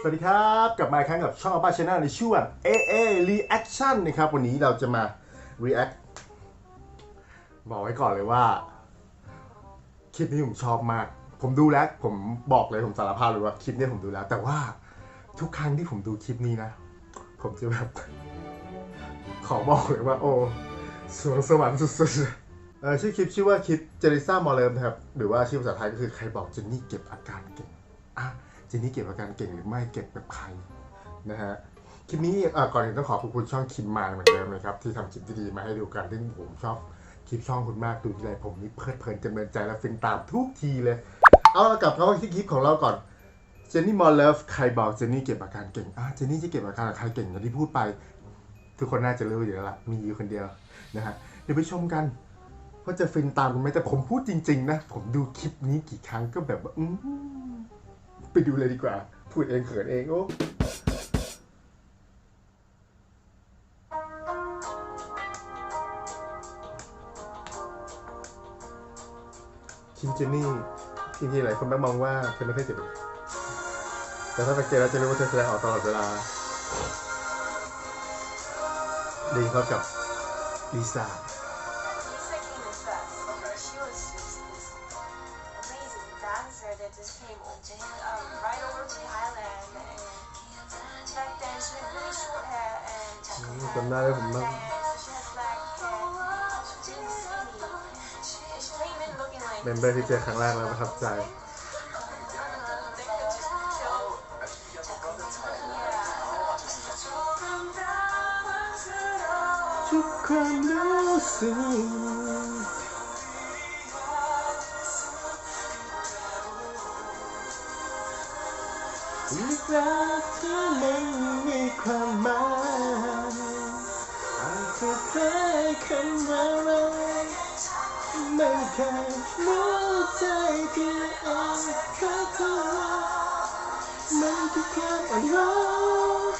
สวัสดีครับ กลับมาครั้งกับช่องอัลบ้าชาแนลในช่วง AA Reaction นะครับ วันนี้เราจะมา react บอกไว้ก่อนเลยว่า คลิปนี้ผมชอบมาก ผมดูแล้ว ผมบอกเลยผมสารภาพเลยว่าคลิปนี้ผมดูแล้ว แต่ว่าทุกครั้งที่ผมดูคลิปนี้นะ ผมจะแบบ ขอบอกเลยว่า โอ้สวงสวรรค์สุดๆเออชื่อคลิปชื่อว่าคลิปเจริซ่ามอลเลมนะครับ หรือว่าชื่อภาษาไทยก็คือใครบอกเจนนี่เก็บอาการเก่งอะ เจนนี่เก็บอาการเก่งหรือไม่เก็บแบบใครนะฮะคลิปนี้ก่อก่อนอื่นต้องขอขอบคุณช่องคิมมาเหมือนเดิมนะครับที่ทำคลิปดีๆมาให้ดูกันซึ่งผมชอบคลิปช่องคุณมากดูทีไรผมนี่เพลิดเพลินจำเริญใจและฟินตามทุกทีเลย เอากลับเข้าที่คลิปของเราก่อนเจนนี่มอลเลฟใครบอกเจนนี่เก็บอาการเก่งอะเจนนี่จะเก็บอาการใครเก่งอย่างที่พูดไป ทุกคนน่าจะรู้อยู่แล้วล่ะมีอยู่คนเดียวนะฮะเดี๋ยวไปชมกันว่าจะฟินตามกันไหมแต่ผมพูดจริง ๆ นะ ผมดูคลิปนี้กี่ครั้งก็แบบว่าอืม ไปดูเลยดีกว่า พูดเองเขินเองโอ้คิมเจนนี่จริงๆหลายคนม่งมองว่าเธอไม่ค่อยเจ็บแต่ถ้าสังเกตแล้วจะรู้ว่าเธอแสดงออกตลอดเวลาดีเข้ากับลิซ่า just came um, right over to Thailand. And back then she had really short hair and จำได้เลยผมนั่ง and she had black hair. She didn't see me. And she came in looking like เมมเบอร์ที่เจอครั้งแรกแล้วประทับใจ ทุกความรู้สึก ลึกรักที่มันมีความหมายอาจจะแค่คำว่ารักไม่เคยรู้ใจที่อ่อนแค่เท่าไรมันคือความอ่อนร้อน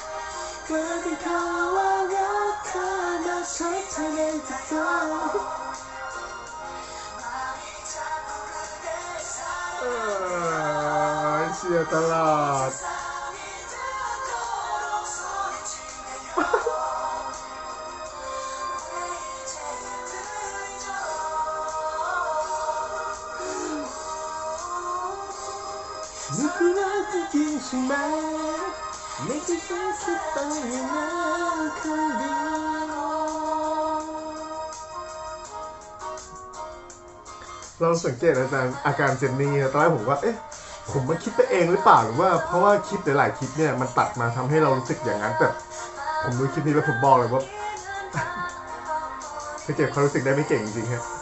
กลายเป็นคำว่ารักเธอมาใช้เธอในจิตใจ ยร์ตลอด นี่คือรักที่จริงใช่ไหมไม่ใช่แค่คิดไปอย่างนั้นคนเดียวเราสังเกตอาการอาการเจนนี่นะตอนแรกผมว่า เอ๊ะ ผมมาคิดไปเองหรือเปล่าหรือว่าเพราะว่าคลิปหลายๆคลิปเนี่ยมันตัดมาทำให้เรารู้สึกอย่างนั้นแต่ผมดูคลิปนี้แล้วผมบอกเลยว่าจะเก็บความรู้สึกได้ไม่เก่งจริงๆฮะเ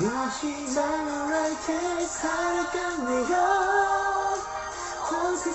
มีชีวิตอะไรแค่ใช้กันไม่ยอมความที่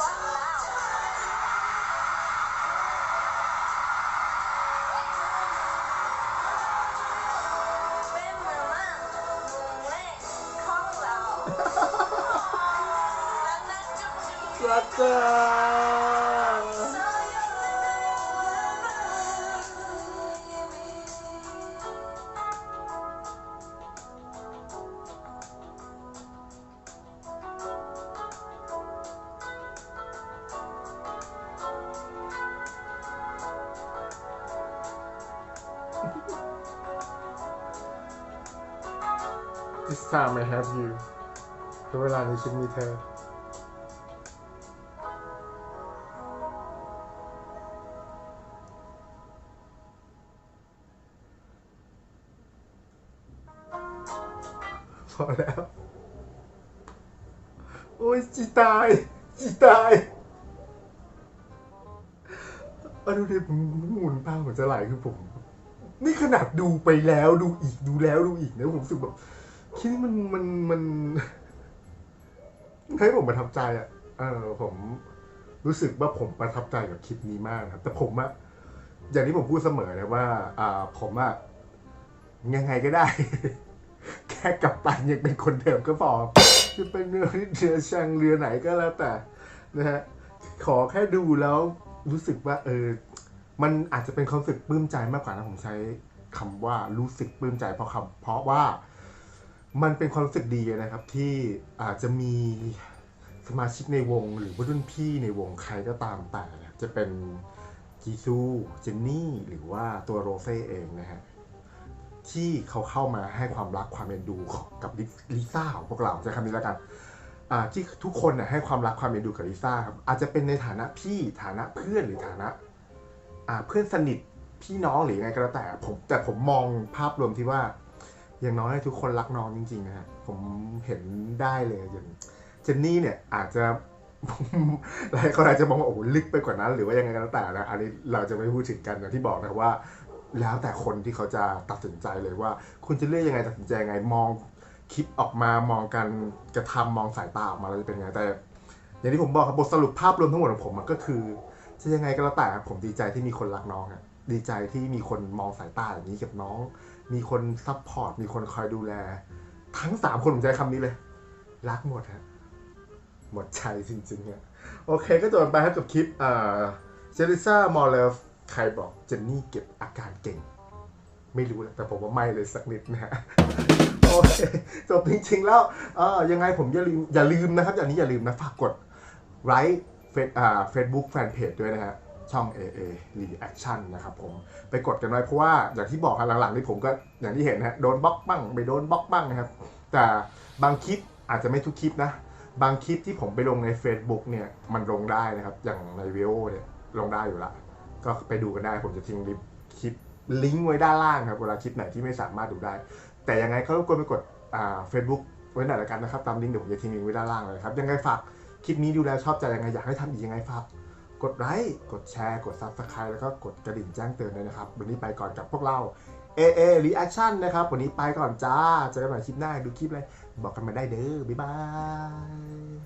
Sucker! this time I have you. The line is with me, Ted. อพอแล้ว โอ้ยจีตายจีตายเอาดูดิผมหมุนตาผมจะไหลคือผม นี่ขนาดดูไปแล้วดูอีกดูแล้วดูอีกนะผมรู้สึกแบบคิดมันมันมันให้ผมประทับใจอะ เออผมรู้สึกว่าผมประทับใจกับคลิปนี้มากนะครับ แต่ผมอะอย่างที่ผมพูดเสมอนะว่า อ่าผมอะยังไงก็ได้ แค่กลับตันยังเป็นคนเดิมก็พอจะเป็นเรือที่เรือช่างเรือไหนก็แล้วแต่นะฮะขอแค่ดูแล้วรู้สึกว่าเออมันอาจจะเป็นความรู้สึกปลื้มใจมากกว่านะผมใช้คำว่ารู้สึกปลื้มใจเพราะคำเพราะว่ามันเป็นความรู้สึกดีนะครับ ที่อาจจะมีสมาชิกในวงหรือว่ารุ่นพี่ในวงใครก็ตามแต่จะเป็นจีซูเจนนี่ หรือว่าตัวโรเซ่เองนะฮะ ที่เขาเข้ามาให้ความรักความเอ็นดูกับลิซ่าของพวกเราใช้คำนี้แล้วกันที่ทุกคนนะให้ความรักความเอ็นดูกับลิซ่าครับอาจจะเป็นในฐานะพี่ฐานะเพื่อนหรือฐานะเพื่อนสนิทพี่น้องหรือยังไงก็แล้วแต่ผมแต่ผมมองภาพรวมที่ว่า อย่างน้อยทุกคนรักน้องจริงๆนะฮะผมเห็นได้เลยอย่างเจนนี่เนี่ยอาจจะหลายคนอาจจะมองว่าโอ้โหลึกไปกว่านั้น หรือว่ายังไงก็แล้วแต่นะอันนี้เราจะไม่พูดถึงกันอย่างที่บอกนะว่า แล้วแต่คนที่เขาจะตัดสินใจเลยว่า คุณจะเลือกยังไงตัดสินใจยังไงมองคลิปออกมามองการกระทำมองสายตาออกมาเราจะเป็นยังไงแต่ อย่างที่ผมบอกครับบทสรุปภาพรวมทั้งหมดของผมมันก็คือจะยังไงก็แล้วแต่ผมดีใจที่มีคนรักน้องครับดีใจที่มีคนมองสายตาอย่างนี้กับน้อง มีคนซัพพอร์ตมีคนคอยดูแล ทั้งสามคนผมใช้คำนี้เลย รักหมดฮะหมดใจจริงๆฮะโอเคก็จบไปครับกับคลิปเอ่อเจลิซ่ามอลเลฟ ใครบอกเจนนี่เก็บอาการเก่ง ไม่รู้แหละแต่ผมว่าไม่เลยสักนิดนะฮะโอเคจบจริงๆแล้วเออยังไงผมอย่าลืมอย่าลืมนะครับอย่างนี้อย่าลืมนะฝากกดไลค์เฟซอ่าเฟซบุ๊กแฟนเพจด้วยนะฮะช่อง AA Reaction นะครับผมไปกดกันไว้เพราะว่าอย่างที่บอกครับหลังๆนี่ผมก็อย่างที่เห็นนะฮะโดนบล็อกบ้างไม่โดนบล็อกบ้างนะครับ แต่บางคลิปอาจจะไม่ทุกคลิปนะ บางคลิปที่ผมไปลงใน Facebook เนี่ยมันลงได้นะครับ อย่างในวิโอเนี่ยลงได้อยู่ละ ก็ไปดูกันได้ผมจะทิ้งลิคลิปลิงก์ไว้ด้านล่างครับเวลาคลิปไหนที่ไม่สามารถดูได้ แต่ยังไงก็รบกวนไปกดอ่าเฟซบุ๊กไว้หน่อยละกันนะครับตามลิงก์เดี๋ยวผมจะทิ้งลิงก์ไว้ด้านล่างเลยครับยังไงฝากคลิปนี้ดูแลชอบใจยังไงอยากให้ทำอีกยังไงฝากกดไลค์กดแชร์ กด Subscribe แล้วก็กดกระดิ่งแจ้งเตือนด้วยนะครับ วันนี้ไปก่อนกับพวกเรา AA Reaction นะครับ วันนี้ไปก่อนจ้าเจอกันใหม่คลิปหน้าดูคลิปอะไรบอกกันมาได้เด้อ บ๊ายบาย